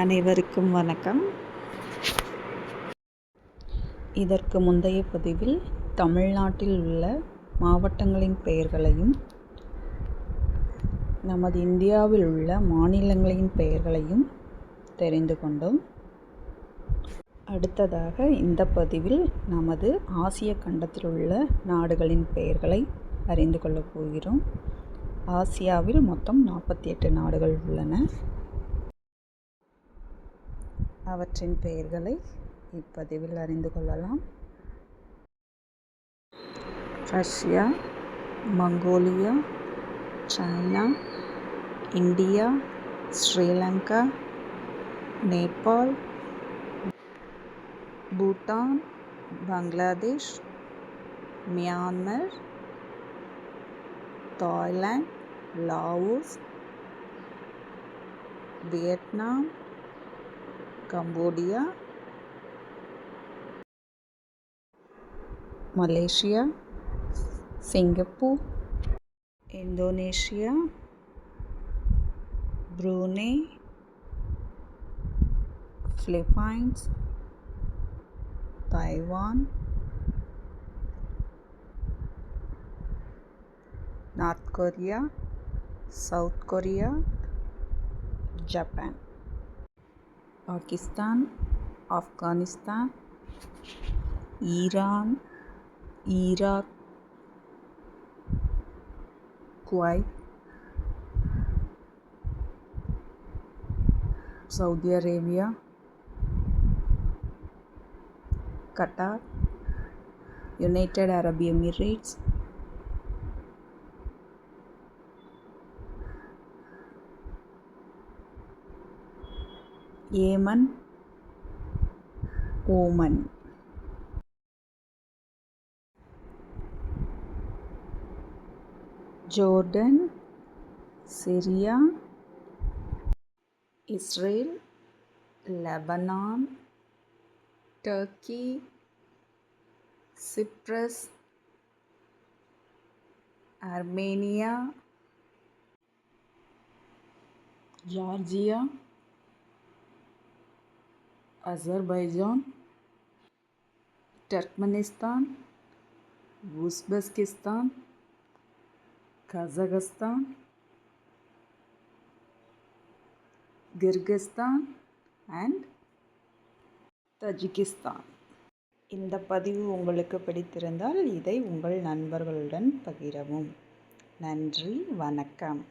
அனைவருக்கும் வணக்கம். இதற்கு முந்தைய பதிவில் தமிழ்நாட்டில் உள்ள மாவட்டங்களின் பெயர்களையும் நமது இந்தியாவில் உள்ள மாநிலங்களின் பெயர்களையும் தெரிந்து கொண்டோம். அடுத்ததாக இந்த பதிவில் நமது ஆசிய கண்டத்தில் உள்ள நாடுகளின் பெயர்களை அறிந்து கொள்ளப் போகிறோம். ஆசியாவில் மொத்தம் நாற்பத்தி எட்டு நாடுகள் உள்ளன. அவற்றின் பெயர்களை இப்பதிவில் அறிந்து கொள்ளலாம். Russia Mongolia China India Sri Lanka Nepal Bhutan Bangladesh Myanmar Thailand Laos Vietnam Cambodia Malaysia Singapore Indonesia Brunei Philippines Taiwan North Korea South Korea Japan Pakistan Afghanistan Iran Iraq Kuwait Saudi Arabia Qatar United Arab Emirates Yemen. Oman. Jordan. Syria. Israel. Lebanon. Turkey. Cyprus. Armenia. Georgia. Azerbaijan Turkmenistan Uzbekistan Kazakhstan Kyrgyzstan and Tajikistan. இந்த பதிவு உங்களுக்கு பிடித்திருந்தால் இதை உங்கள் நண்பர்களுடன் பகிரவும். நன்றி வணக்கம்.